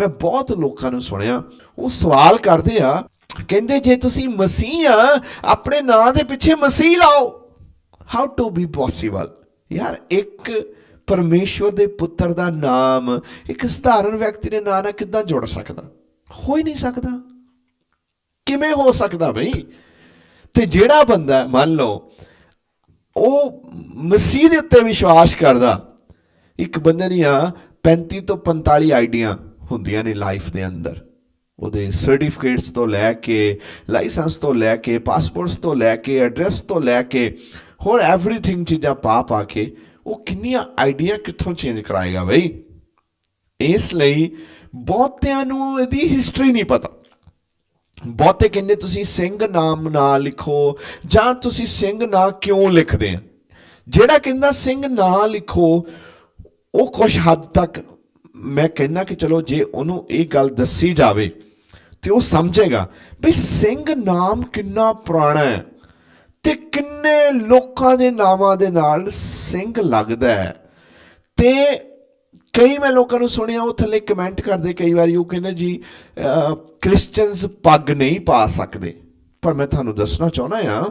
ਮੈਂ ਬਹੁਤ ਲੋਕਾਂ ਨੂੰ ਸੁਣਿਆ, ਉਹ ਸਵਾਲ ਕਰਦੇ ਆ, ਕਹਿੰਦੇ ਜੇ ਤੁਸੀਂ ਮਸੀਹ ਆ, ਆਪਣੇ ਨਾਂ ਦੇ ਪਿੱਛੇ ਮਸੀਹ ਲਾਓ। ਹਾਊ ਟੂ ਬੀ ਪੋਸੀਬਲ ਯਾਰ, ਇੱਕ ਪਰਮੇਸ਼ਵਰ ਦੇ ਪੁੱਤਰ ਦਾ ਨਾਮ, ਇੱਕ ਸਧਾਰਨ ਵਿਅਕਤੀ ਦੇ ਨਾਂ ਨਾਲ ਕਿੱਦਾਂ ਜੁੜ ਸਕਦਾ? ਹੋ ਹੀ ਨਹੀਂ ਸਕਦਾ। ਕਿਵੇਂ ਹੋ ਸਕਦਾ ਬਈ? ਤੇ ਜਿਹੜਾ ਬੰਦਾ, ਮੰਨ ਲਓ, ਉਹ ਮਸੀਹ ਦੇ ਉੱਤੇ ਵਿਸ਼ਵਾਸ ਕਰਦਾ, ਇੱਕ ਬੰਦੇ ਦੀਆਂ 35 ਤੋਂ 45 ਆਈਡੀਆਂ ਹੁੰਦੀਆਂ ਨੇ ਲਾਈਫ ਦੇ ਅੰਦਰ। ਉਹਦੇ ਸਰਟੀਫਿਕੇਟਸ ਤੋਂ ਲੈ ਕੇ ਲਾਇਸੈਂਸ ਤੋਂ ਲੈ ਕੇ ਪਾਸਪੋਰਟਸ ਤੋਂ ਲੈ ਕੇ ਐਡਰੈਸ ਤੋਂ ਲੈ ਕੇ, ਹੋਰ ਐਵਰੀਥਿੰਗ ਚੀਜ਼ਾਂ ਪਾ ਪਾ ਕੇ ਉਹ ਕਿੰਨੀਆਂ ਆਈਡੀਆ ਕਿੱਥੋਂ ਚੇਂਜ ਕਰਾਏਗਾ ਬਈ? ਇਸ ਲਈ ਬਹੁਤਿਆਂ ਨੂੰ ਇਹਦੀ ਹਿਸਟਰੀ ਨਹੀਂ ਪਤਾ। ਬਹੁਤੇ ਕਹਿੰਦੇ ਤੁਸੀਂ ਸਿੰਘ ਨਾਮ ਨਾ ਲਿਖੋ ਜਾਂ ਤੁਸੀਂ ਸਿੰਘ ਨਾ ਕਿਉਂ ਲਿਖਦੇ ਆ? ਜਿਹੜਾ ਕਹਿੰਦਾ ਸਿੰਘ ਨਾ ਲਿਖੋ, ਉਹ ਕੁਝ ਹੱਦ ਤੱਕ ਮੈਂ ਕਹਿੰਦਾ ਕਿ ਚਲੋ ਜੇ ਉਹਨੂੰ ਇਹ ਗੱਲ ਦੱਸੀ ਜਾਵੇ, ਤੇ ਉਹ ਸਮਝੇਗਾ ਵੀ ਸਿੰਘ ਨਾਮ ਕਿੰਨਾ ਪੁਰਾਣਾ ਹੈ ਤੇ ਕਿੰਨੇ ਲੋਕਾਂ ਦੇ ਨਾਮਾਂ ਦੇ ਨਾਲ ਸਿੰਘ ਲੱਗਦਾ ਹੈ। ਤੇ ਕਈ ਮੈਂ ਲੋਕਾਂ ਨੂੰ ਸੁਣਿਆ, ਉਹ ਥੱਲੇ ਕਮੈਂਟ ਕਰਦੇ ਕਈ ਵਾਰੀ, ਉਹ ਕਹਿੰਦੇ ਜੀ ਕ੍ਰਿਸਚੀਅਨਸ ਪੱਗ ਨਹੀਂ ਪਾ ਸਕਦੇ। ਪਰ ਮੈਂ ਤੁਹਾਨੂੰ ਦੱਸਣਾ ਚਾਹੁੰਦਾ ਆ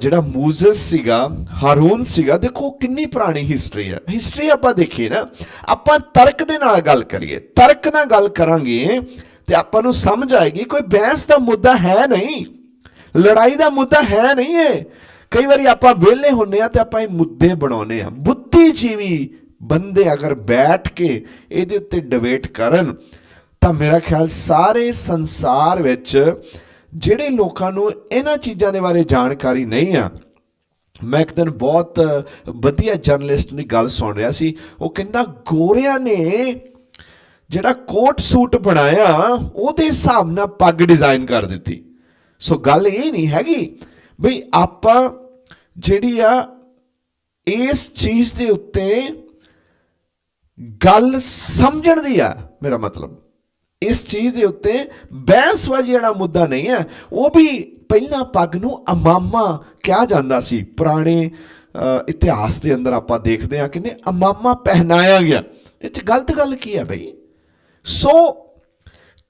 ਜਿਹੜਾ ਮੂਜ਼ਸ ਸੀਗਾ, ਹਾਰੂਨ ਸੀਗਾ, ਦੇਖੋ ਕਿੰਨੀ ਪੁਰਾਣੀ ਹਿਸਟਰੀ ਹੈ। ਹਿਸਟਰੀ ਆਪਾਂ ਦੇਖੀਏ ਨਾ, ਆਪਾਂ ਤਰਕ ਦੇ ਨਾਲ ਗੱਲ ਕਰੀਏ। ਤਰਕ ਨਾਲ ਗੱਲ ਕਰਾਂਗੇ ਤੇ ਆਪਾਂ ਨੂੰ ਸਮਝ ਆਏਗੀ, ਕੋਈ ਬਹਿਸ ਦਾ ਮੁੱਦਾ ਹੈ ਨਹੀਂ। ਲੜਾਈ ਦਾ ਮੁੱਦਾ ਹੈ ਨਹੀਂ ਇਹ। ਕਈ ਵਾਰੀ ਆਪਾਂ ਵਿਹਲੇ ਹੁੰਨੇ ਆ ਤੇ ਆਪਾਂ ਇਹ ਮੁੱਦੇ ਬਣਾਉਨੇ ਆ ਬੁੱਧੀਜੀਵੀ ਬੰਦੇ ਅਗਰ ਬੈਠ ਕੇ ਇਹਦੇ ਉੱਤੇ ਡਿਬੇਟ ਕਰਨ, ਤਾਂ ਮੇਰਾ ਖਿਆਲ ਸਾਰੇ ਸੰਸਾਰ ਵਿੱਚ ਜਿਹੜੇ ਲੋਕਾਂ ਨੂੰ ਇਹਨਾਂ ਚੀਜ਼ਾਂ ਦੇ ਬਾਰੇ ਜਾਣਕਾਰੀ ਨਹੀਂ ਆ, ਮੈਂ ਇੱਕ ਦਿਨ ਬਹੁਤ ਵਧੀਆ ਜਰਨਲਿਸਟ ਦੀ ਗੱਲ ਸੁਣ ਰਿਹਾ ਸੀ। ਉਹ ਕਹਿੰਦਾ, ਗੋਰਿਆਂ ਨੇ ਜਿਹੜਾ ਕੋਟ ਸੂਟ ਬਣਾਇਆ, ਉਹਦੇ ਹਿਸਾਬ ਨਾਲ ਪੱਗ ਡਿਜ਼ਾਈਨ ਕਰ ਦਿੱਤੀ। ਸੋ ਗੱਲ ਇਹ ਨਹੀਂ ਹੈਗੀ ਬਈ ਆਪਾਂ ਜਿਹੜੀ ਆ, ਇਸ ਚੀਜ਼ ਦੇ ਉੱਤੇ ਗੱਲ ਸਮਝਣ ਦੀ ਆ, ਮੇਰਾ ਮਤਲਬ। ਇਸ ਚੀਜ਼ ਦੇ ਉੱਤੇ ਬਹਿਸਬਾਜ਼ੀ ਜਿਹੜਾ ਮੁੱਦਾ ਨਹੀਂ ਹੈ। ਉਹ ਵੀ ਪਹਿਲਾਂ ਪੱਗ ਨੂੰ ਅਮਾਮਾ ਕਿਹਾ ਜਾਂਦਾ ਸੀ। ਪੁਰਾਣੇ ਇਤਿਹਾਸ ਦੇ ਅੰਦਰ ਆਪਾਂ ਦੇਖਦੇ ਹਾਂ ਕਿ ਅਮਾਮਾ ਪਹਿਨਾਇਆ ਗਿਆ। ਇਹ ਚ ਗਲਤ ਗੱਲ ਕੀ ਹੈ ਬਈ? ਸੋ,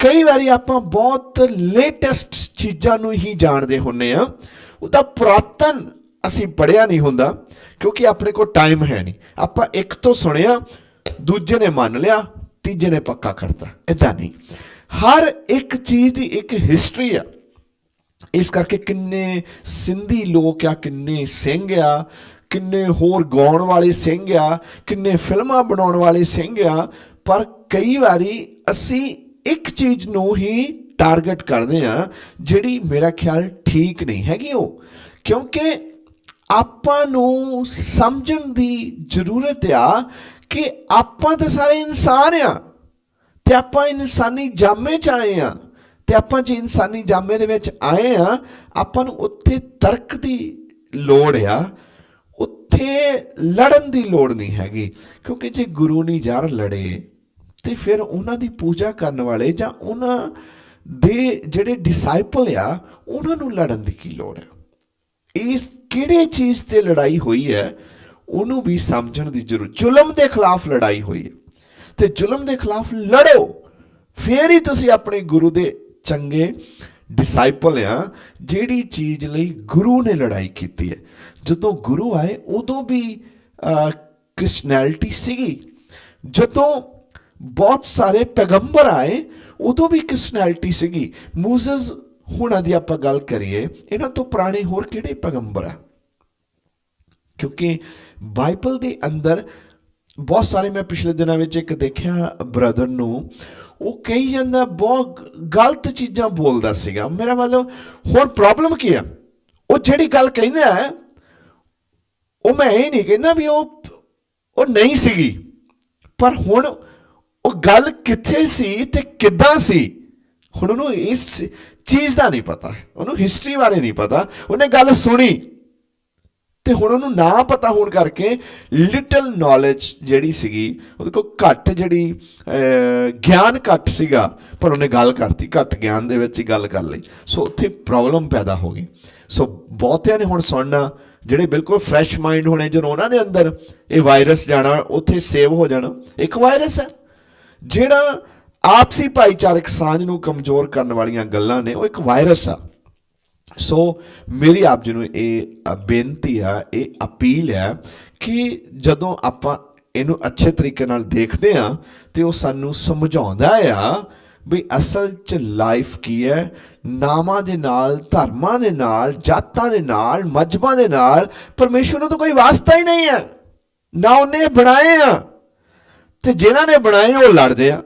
ਕਈ ਵਾਰੀ ਆਪਾਂ ਬਹੁਤ ਲੇਟੈਸਟ ਚੀਜ਼ਾਂ ਨੂੰ ਹੀ ਜਾਣਦੇ ਹੁੰਨੇ ਆ ਉਹਦਾ ਪੁਰਾਤਨ ਅਸੀਂ ਪੜਿਆ ਨਹੀਂ ਹੁੰਦਾ, ਕਿਉਂਕਿ ਆਪਣੇ ਕੋਲ ਟਾਈਮ ਹੈ ਨਹੀਂ। ਆਪਾਂ ਇੱਕ ਤੋਂ ਸੁਣਿਆ, ਦੂਜੇ ਨੇ ਮੰਨ ਲਿਆ ਤੀਜੇ ਨੇ ਪੱਕਾ ਕਰਤਾ। ਇਦਾਂ ਨਹੀਂ। ਹਰ ਇੱਕ ਚੀਜ਼ ਦੀ ਇੱਕ ਹਿਸਟਰੀ ਆ। ਇਸ ਕਰਕੇ ਕਿੰਨੇ ਸਿੰਧੀ ਲੋਕ ਆ, ਕਿੰਨੇ ਸਿੰਘ ਆ, ਕਿੰਨੇ ਹੋਰ ਗਾਉਣ ਵਾਲੇ ਸਿੰਘ ਆ, ਕਿੰਨੇ ਫਿਲਮਾਂ ਬਣਾਉਣ ਵਾਲੇ ਸਿੰਘ ਆ, ਪਰ ਕਈ ਵਾਰੀ ਅਸੀਂ ਇੱਕ ਚੀਜ਼ ਨੂੰ ਹੀ ਟਾਰਗੇਟ ਕਰਦੇ ਆ ਜਿਹੜੀ ਮੇਰਾ ਖਿਆਲ ਠੀਕ ਨਹੀਂ ਹੈਗੀ ਉਹ। ਕਿਉਂਕਿ ਆਪਾਂ ਨੂੰ ਸਮਝਣ ਦੀ ਜ਼ਰੂਰਤ ਆ ਕਿ ਆਪਾਂ ਤਾਂ ਸਾਰੇ ਇਨਸਾਨ ਆ। ਤੇ ਆਪਾਂ ਇਨਸਾਨੀ ਜਾਮੇ ਚ ਆਏ ਆ। ਤੇ ਆਪਾਂ ਜੇ ਇਨਸਾਨੀ ਜਾਮੇ ਦੇ ਵਿੱਚ ਆਏ ਆ, ਆਪਾਂ ਨੂੰ ਉੱਥੇ ਤਰਕ ਦੀ ਲੋੜ ਆ। ਉੱਥੇ ਲੜਨ ਦੀ ਲੋੜ ਨਹੀਂ ਹੈਗੀ। ਕਿਉਂਕਿ ਜੇ ਗੁਰੂ ਨਹੀਂ ਯਾਰ ਲੜੇ, ਤੇ ਫਿਰ ਉਹਨਾਂ ਦੀ ਪੂਜਾ ਕਰਨ ਵਾਲੇ ਜਾਂ ਉਹਨਾਂ ਦੇ ਜਿਹੜੇ ਡਿਸਾਈਪਲ ਆ, ਉਹਨਾਂ ਨੂੰ ਲੜਨ ਦੀ ਕੀ ਲੋੜ ਹੈ ਇਸ ਕਿਹੜੇ ਚੀਜ਼ ਤੇ ਲੜਾਈ ਹੋਈ ਹੈ? ਉਹਨੂੰ ਵੀ ਸਮਝਣ ਦੀ ਜ਼ਰੂਰ, ਜ਼ੁਲਮ ਦੇ ਖਿਲਾਫ ਲੜਾਈ ਹੋਈ ਹੈ। ਤੇ ਜ਼ੁਲਮ ਦੇ ਖਿਲਾਫ ਲੜੋ, ਫੇਰ ਹੀ ਤੁਸੀਂ ਆਪਣੇ ਗੁਰੂ ਦੇ ਚੰਗੇ ਡਿਸਾਈਪਲ ਆ, ਜਿਹੜੀ ਚੀਜ਼ ਲਈ ਗੁਰੂ ਨੇ ਲੜਾਈ ਕੀਤੀ ਹੈ। ਜਦੋਂ ਗੁਰੂ ਆਏ, ਉਦੋਂ ਵੀ ਕ੍ਰਿਸਨੈਲਿਟੀ ਸੀਗੀ। ਜਦੋਂ ਬਹੁਤ ਸਾਰੇ ਪੈਗੰਬਰ ਆਏ, ਉਦੋਂ ਵੀ ਕ੍ਰਿਸਨੈਲਿਟੀ ਸੀਗੀ। ਮੂਸਸ ਹੁਣਾਂ ਦੀ ਆਪਾਂ ਗੱਲ ਕਰੀਏ, ਇਹਨਾਂ ਤੋਂ ਪੁਰਾਣੇ ਹੋਰ ਕਿਹੜੇ ਪੈਗੰਬਰ ਆ? ਕਿਉਂਕਿ ਬਾਈਬਲ ਦੇ ਅੰਦਰ ਬਹੁਤ ਸਾਰੇ ਮੈਂ ਪਿਛਲੇ ਦਿਨਾਂ ਵਿੱਚ ਇੱਕ ਦੇਖਿਆ ਬ੍ਰਦਰ ਨੂੰ, ਉਹ ਕਹੀ ਜਾਂਦਾ, ਬਹੁਤ ਗਲਤ ਚੀਜ਼ਾਂ ਬੋਲਦਾ ਸੀਗਾ। ਮੇਰਾ ਮਤਲਬ, ਹੁਣ ਪ੍ਰੋਬਲਮ ਕੀ ਆ? ਉਹ ਜਿਹੜੀ ਗੱਲ ਕਹਿੰਦਾ ਹੈ, ਉਹ ਮੈਂ ਇਹ ਨਹੀਂ ਕਹਿੰਦਾ ਵੀ ਉਹ ਉਹ ਨਹੀਂ ਸੀਗੀ। ਪਰ ਹੁਣ ਉਹ ਗੱਲ ਕਿੱਥੇ ਸੀ ਤੇ ਕਿੱਦਾਂ ਸੀ, ਹੁਣ ਉਹਨੂੰ ਇਸ ਚੀਜ਼ ਦਾ ਨਹੀਂ ਪਤਾ। ਉਹਨੂੰ ਹਿਸਟਰੀ ਬਾਰੇ ਨਹੀਂ ਪਤਾ। ਉਹਨੇ ਗੱਲ ਸੁਣੀ। ਤੇ ਹੁਣ ਉਹਨੂੰ ਨਾ ਪਤਾ ਹੋਣ ਕਰਕੇ ਲਿਟਲ ਨੌਲੇਜ ਜਿਹੜੀ ਸੀਗੀ, ਉਹਦੇ ਕੋਲ ਘੱਟ ਜਿਹੜੀ ਗਿਆਨ ਘੱਟ ਸੀਗਾ, ਪਰ ਉਹਨੇ ਗੱਲ ਕਰਤੀ, ਘੱਟ ਗਿਆਨ ਦੇ ਵਿੱਚ ਹੀ ਗੱਲ ਕਰ ਲਈ। ਸੋ ਉੱਥੇ ਪ੍ਰੋਬਲਮ ਪੈਦਾ ਹੋ ਗਈ। ਸੋ ਬਹੁਤਿਆਂ ਨੇ ਹੁਣ ਸੁਣਨਾ, ਜਿਹੜੇ ਬਿਲਕੁਲ ਫਰੈਸ਼ ਮਾਈਂਡ ਹੋਣੇ, ਜਦੋਂ ਉਹਨਾਂ ਦੇ ਅੰਦਰ ਇਹ ਵਾਇਰਸ ਜਾਣਾ, ਉੱਥੇ ਸੇਵ ਹੋ ਜਾਣਾ। ਇੱਕ ਵਾਇਰਸ ਹੈ। ਜਿਹੜਾ ਆਪਸੀ ਭਾਈਚਾਰਕ ਸਾਂਝ ਨੂੰ ਕਮਜ਼ੋਰ ਕਰਨ ਵਾਲੀਆਂ ਗੱਲਾਂ ਨੇ, ਉਹ ਇੱਕ ਵਾਇਰਸ ਆ। ਸੋ ਮੇਰੀ ਆਪ ਜੀ ਨੂੰ ਇਹ ਬੇਨਤੀ ਆ, ਇਹ ਅਪੀਲ ਹੈ ਕਿ ਜਦੋਂ ਆਪਾਂ ਇਹਨੂੰ ਅੱਛੇ ਤਰੀਕੇ ਨਾਲ ਦੇਖਦੇ ਆ ਤੇ ਉਹ ਸਾਨੂੰ ਸਮਝਾਉਂਦਾ ਆ ਵੀ ਅਸਲ ਚ ਲਾਈਫ ਕੀ ਹੈ? ਨਾਮਾਂ ਦੇ ਨਾਲ, ਧਰਮਾਂ ਦੇ ਨਾਲ, ਜਾਤਾਂ ਦੇ ਨਾਲ ਮਜਬਾਂ ਦੇ ਨਾਲ ਪਰਮੇਸ਼ਵਰ ਨੂੰ ਤਾਂ ਕੋਈ ਵਾਸਤਾ ਹੀ ਨਹੀਂ ਹੈ। ਨਾ ਉਹਨੇ ਬਣਾਏ ਆ। ਤੇ ਜਿਨ੍ਹਾਂ ਨੇ ਬਣਾਏ, ਉਹ ਲੜਦੇ ਆ।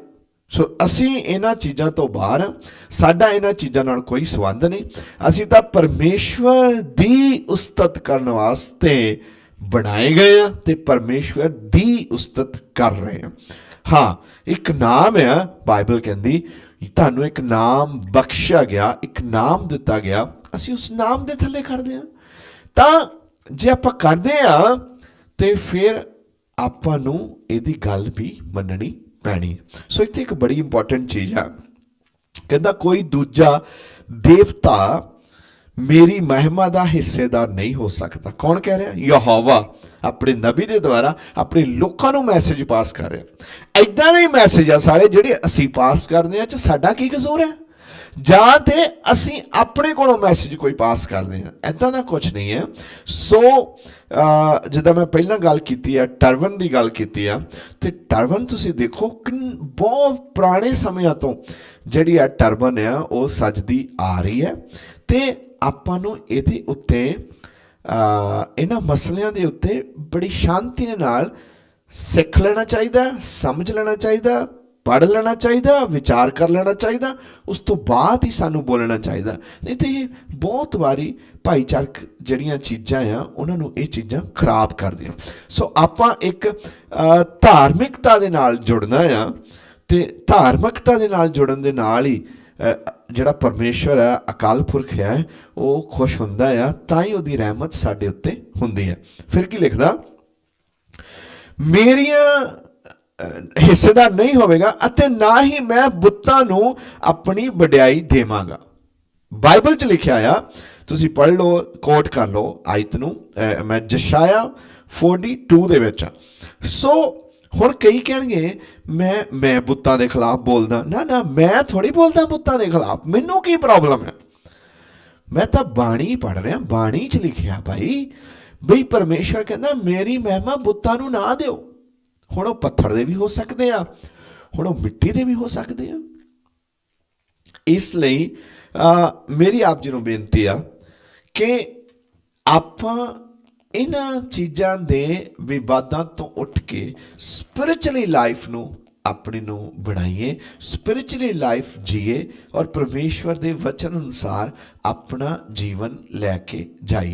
ਸੋ ਅਸੀਂ ਇਹਨਾਂ ਚੀਜ਼ਾਂ ਤੋਂ ਬਾਹਰ, ਸਾਡਾ ਇਹਨਾਂ ਚੀਜ਼ਾਂ ਨਾਲ ਕੋਈ ਸੰਬੰਧ ਨਹੀਂ। ਅਸੀਂ ਤਾਂ ਪਰਮੇਸ਼ਵਰ ਦੀ ਉਸਤਤ ਕਰਨ ਵਾਸਤੇ ਬਣਾਏ ਗਏ ਆ ਤੇ ਪਰਮੇਸ਼ਵਰ ਦੀ ਉਸਤਤ ਕਰ ਰਹੇ ਆ। ਹਾਂ, ਇੱਕ ਨਾਮ ਆ, ਬਾਈਬਲ ਕਹਿੰਦੀ, ਤੁਹਾਨੂੰ ਇੱਕ ਨਾਮ ਬਖਸ਼ਿਆ ਗਿਆ, ਇੱਕ ਨਾਮ ਦਿੱਤਾ ਗਿਆ, ਅਸੀਂ ਉਸ ਨਾਮ ਦੇ ਥੱਲੇ ਕਰਦੇ ਆ। ਤਾਂ ਜੇ ਆਪਾਂ ਕਰਦੇ ਆ, ਤੇ ਫਿਰ ਆਪਾਂ ਨੂੰ ਇਹਦੀ ਗੱਲ ਵੀ ਮੰਨਣੀ ਪੈਣੀ। ਸੋ ਇੱਥੇ ਇੱਕ ਬੜੀ ਇੰਪੋਰਟੈਂਟ ਚੀਜ਼ ਆ। ਕਹਿੰਦਾ, ਕੋਈ ਦੂਜਾ ਦੇਵਤਾ ਮੇਰੀ ਮਹਿਮਾ ਦਾ ਹਿੱਸੇਦਾਰ ਨਹੀਂ ਹੋ ਸਕਦਾ। ਕੌਣ ਕਹਿ ਰਿਹਾ? ਯਹੋਵਾ ਆਪਣੇ ਨਬੀ ਦੇ ਦੁਆਰਾ ਆਪਣੇ ਲੋਕਾਂ ਨੂੰ ਮੈਸੇਜ ਪਾਸ ਕਰ ਰਿਹਾ। ਐਦਾਂ ਦੇ ਮੈਸੇਜ ਆ ਸਾਰੇ ਜਿਹੜੇ ਅਸੀਂ ਪਾਸ ਕਰਦੇ ਆ ਚ ਸਾਡਾ ਕੀ ਕਸੂਰ ਹੈ? ਜਾਂ ਤੇ ਅਸੀਂ ਆਪਣੇ ਕੋਲੋਂ ਮੈਸੇਜ ਕੋਈ ਪਾਸ ਕਰਦੇ ਹਾਂ। ਐਦਾਂ ਦਾ ਕੁਝ ਨਹੀਂ ਹੈ। ਸੋ ਜਿੱਦਾਂ ਮੈਂ ਪਹਿਲਾਂ ਗੱਲ ਕੀਤੀ ਹੈ ਟਰਵਨ ਦੀ ਗੱਲ ਕੀਤੀ ਆ ਤੇ ਟਰਵਨ ਤੁਸੀਂ ਦੇਖੋ ਕਿੰਨ- ਬਹੁਤ ਪੁਰਾਣੇ ਸਮਿਆਂ ਤੋਂ ਜਿਹੜੀ ਆ ਟਰਬਨ ਆ ਉਹ ਸਜਦੀ ਆ ਰਹੀ ਹੈ। ਤੇ ਆਪਾਂ ਨੂੰ ਇਹਦੇ ਉੱਤੇ ਇਹਨਾਂ ਮਸਲਿਆਂ ਦੇ ਉੱਤੇ ਬੜੀ ਸ਼ਾਂਤੀ ਦੇ ਨਾਲ ਸਿੱਖ ਲੈਣਾ ਚਾਹੀਦਾ, ਸਮਝ ਲੈਣਾ ਚਾਹੀਦਾ ਪੜ੍ਹ ਲੈਣਾ ਚਾਹੀਦਾ, ਵਿਚਾਰ ਕਰ ਲੈਣਾ ਚਾਹੀਦਾ, ਉਸ ਤੋਂ ਬਾਅਦ ਹੀ ਸਾਨੂੰ ਬੋਲਣਾ ਚਾਹੀਦਾ। ਨਹੀਂ ਤੇ ਇਹ ਬਹੁਤ ਵਾਰੀ ਭਾਈਚਾਰਕ ਜਿਹੜੀਆਂ ਚੀਜ਼ਾਂ ਆ, ਉਹਨਾਂ ਨੂੰ ਇਹ ਚੀਜ਼ਾਂ ਖਰਾਬ ਕਰਦੀਆਂ। ਸੋ ਆਪਾਂ ਇੱਕ ਧਾਰਮਿਕਤਾ ਦੇ ਨਾਲ ਜੁੜਨਾ ਆ ਤੇ ਧਾਰਮਿਕਤਾ ਦੇ ਨਾਲ ਜੁੜਨ ਦੇ ਨਾਲ ਹੀ ਜਿਹੜਾ ਪਰਮੇਸ਼ਵਰ ਹੈ ਅਕਾਲ ਪੁਰਖ ਹੈ ਉਹ ਖੁਸ਼ ਹੁੰਦਾ ਆ, ਤਾਂ ਹੀ ਉਹਦੀ ਰਹਿਮਤ ਸਾਡੇ ਉੱਤੇ ਹੁੰਦੀ ਹੈ ਫਿਰ ਕੀ ਲਿਖਦਾ? ਮੇਰੀਆਂ ਹਿੱਸੇਦਾਰ ਨਹੀਂ ਹੋਵੇਗਾ ਅਤੇ ਨਾ ਹੀ ਮੈਂ ਬੁੱਤਾਂ ਨੂੰ ਆਪਣੀ ਵਡਿਆਈ ਦੇਵਾਂਗਾ। ਬਾਈਬਲ 'ਚ ਲਿਖਿਆ ਆ, ਤੁਸੀਂ ਪੜ੍ਹ ਲਓ, ਕੋਟ ਕਰ ਲਓ ਆਇਤ ਨੂੰ ਮੈਂ ਜਸ਼ਾਇਆ 42 ਦੇ ਵਿੱਚ ਸੋ ਹੁਣ ਕਈ ਕਹਿਣਗੇ, ਮੈਂ ਮੈਂ ਬੁੱਤਾਂ ਦੇ ਖਿਲਾਫ ਬੋਲਦਾ। ਨਾ ਨਾ, ਮੈਂ ਥੋੜੀ ਬੋਲਦਾ ਬੁੱਤਾਂ ਦੇ ਖਿਲਾਫ, ਮੈਨੂੰ ਕੀ ਪ੍ਰੋਬਲਮ ਹੈ ਮੈਂ ਤਾਂ ਬਾਣੀ ਪੜ ਰਿਹਾ, ਬਾਣੀ 'ਚ ਲਿਖਿਆ ਭਾਈ, ਬਈ ਪਰਮੇਸ਼ਰ ਕਹਿੰਦਾ, ਮੇਰੀ ਮਹਿਮਾ ਬੁੱਤਾਂ ਨੂੰ ਨਾ ਦਿਓ। ਹੁਣ ਉਹ ਪੱਥਰ ਦੇ ਵੀ ਹੋ ਸਕਦੇ ਆ, ਹੁਣ ਉਹ ਮਿੱਟੀ ਦੇ ਵੀ ਹੋ ਸਕਦੇ ਆ। ਇਸ ਲਈ ਮੇਰੀ ਆਪ ਜੀ ਨੂੰ ਬੇਨਤੀ ਆ ਕਿ ਆਪਾਂ ਇਹਨਾਂ ਚੀਜ਼ਾਂ ਦੇ ਵਿਵਾਦਾਂ ਤੋਂ ਉੱਠ ਕੇ ਸਪਿਰਚੁਅਲੀ ਲਾਈਫ ਨੂੰ ਆਪਣੇ ਨੂੰ ਬਣਾਈਏ ਸਪਿਰਚੁਅਲੀ ਲਾਈਫ ਜੀਏ ਔਰ ਪਰਮੇਸ਼ਵਰ ਦੇ ਵਚਨ ਅਨੁਸਾਰ ਆਪਣਾ ਜੀਵਨ ਲੈ ਕੇ ਜਾਈਏ।